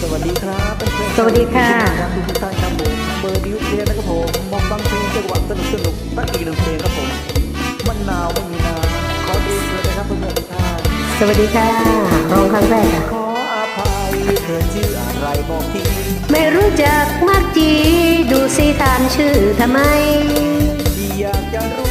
สวัสดีครับเพื่อนๆสวัสดีค่ะรับทุกท่านครับผมเบอร์ดิวเพลงนะครับผมมองฟังเพลงจังหวะสนุกสนุกๆสักอีกหนึ่งเพลงครับผมมันหนาวไม่มีนาขอดูเลยนะครับเพื่อนๆทุกท่านสวัสดีค่ะร้องครั้งแรกค่ะขออภัยเธอชื่ออะไรบอกทีไม่รู้จักมักจี ดูสิถามชื่อทำไมที่อยากจะรู้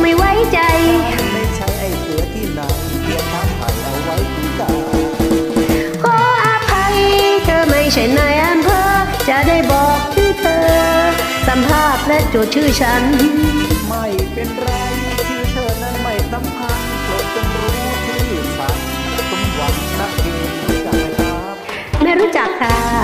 ไม่ไว้ใจ ไม่ใช่ไอ้เสือที่ไหนเพียงทำไผ่เอาไว้ที่ตาขออภัย เธอไม่ใช่นายอำเภอ จะได้บอกชื่เธอ สัมภาษณ์และโจทย์ชื่อฉัน ไม่เป็นไรชื่อเธอนั้นไม่สำคัญโปรดจงรู้ชื่อฉันสมหวังนักเกมรู้จักไหมครับ ไม่รู้จักค่ะ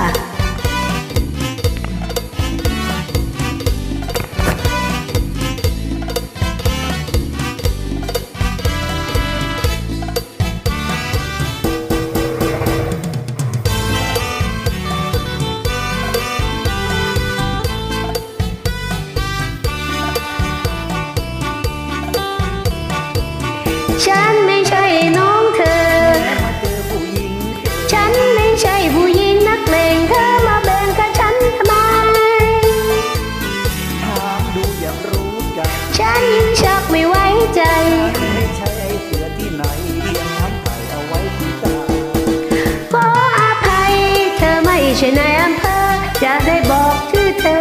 ช่นายอำเภอจะได้บอกชื่อเธอ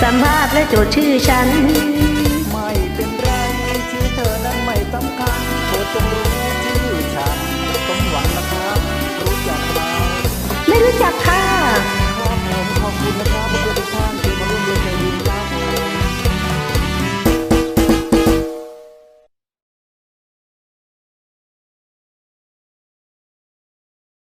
สัมภาษณ์และโจทย์ชื่อฉัน